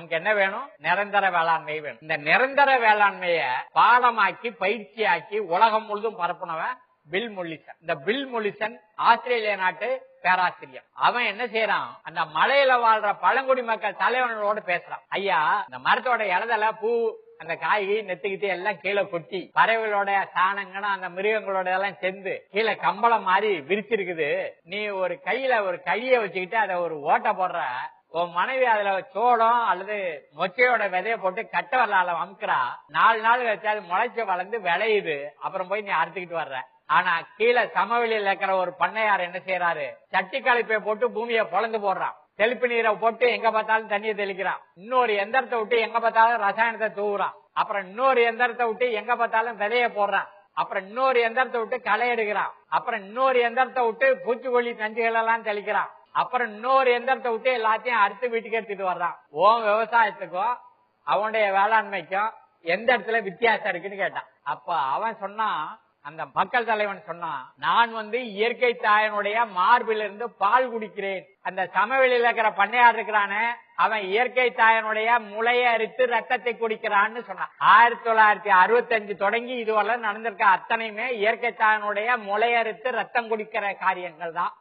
நமக்கு என்ன வேணும்? நிரந்தர வேளாண்மை வேணும். இந்த நிரந்தர வேளாண்மைய பாடமாக்கி பயிற்சியாக்கி உலகம் முழுதும் பரப்புனவன் பில் மொல்லிசன். இந்த பில் மொல்லிசன் ஆஸ்திரேலிய நாட்டு பேராசிரியர். அவன் என்ன செய்யறான் அந்த மலையில வாழ்ற பழங்குடி மக்கள் தலைவனோட பேசுறான். ஐயா இந்த மரத்தோட இலதல பூ அந்த காய்கறி நெத்துக்கிட்டு எல்லாம் கீழே கொட்டி பறவைகளோட சாணங்களும் அந்த மிருகங்களோட எல்லாம் சேர்ந்து கீழே கம்பளம் மாதிரி விரிச்சிருக்குது. நீ ஒரு கையில ஒரு கைய வச்சுக்கிட்டு அதை ஒரு ஓட்ட போடுற உன் மனைவி அதுல சோளம் அல்லது மொச்சையோட விதைய போட்டு கட்ட வரலால அமுக்கிறா. நாலு நாள் கழிச்சு அது முளைச்சு வளர்ந்து விளையுது. அப்புறம் போய் நீ அறுத்துக்கிட்டு வர்ற. ஆனா கீழே சமவெளியில இருக்கிற ஒரு பண்ணையார் என்ன செய்யறாரு சட்டி கழிப்பை போட்டு பூமியை பொழந்து போடுறான். தெளிப்பு நீரை போட்டு எங்க பார்த்தாலும் தண்ணியை தெளிக்கிறான். இன்னொரு எந்திரத்தை விட்டு எங்க பார்த்தாலும் ரசாயனத்தை தூவுறான். அப்புறம் இன்னொரு எந்திரத்தை விட்டு எங்க பார்த்தாலும் விதைய போடுறான். அப்புறம் இன்னொரு எந்திரத்தை விட்டு களை எடுக்கிறான். அப்புறம் இன்னொரு எந்திரத்தை விட்டு பூச்சிக்கொல்லி நஞ்சுகள் எல்லாம் தெளிக்கிறான். அப்புறம் இன்னொரு எந்திரத்தை விட்டு எல்லாத்தையும் அறுத்து வீட்டுக்கு எடுத்துட்டு வர்றான். ஓன் விவசாயத்துக்கும் அவனுடைய வேளாண்மைக்கும் எந்த இடத்துல வித்தியாசம் இருக்குன்னு கேட்டான். அப்ப அவன் சொன்னான் அந்த மக்கள் தலைவன் சொன்னான் நான் வந்து இயற்கை தாயனுடைய மார்பிலிருந்து பால் குடிக்கிறேன். அந்த சமவெளியில இருக்கிற பண்ணையார் இருக்கிறானே அவன் இயற்கை தாயனுடைய முளைய அரித்து ரத்தத்தை குடிக்கிறான்னு சொன்னான். ஆயிரத்தி தொள்ளாயிரத்தி அறுபத்தி அஞ்சு தொடங்கி இதுவரை நடந்திருக்க அத்தனையுமே இயற்கை தாயனுடைய முளையறுத்து ரத்தம் குடிக்கிற காரியங்கள் தான்.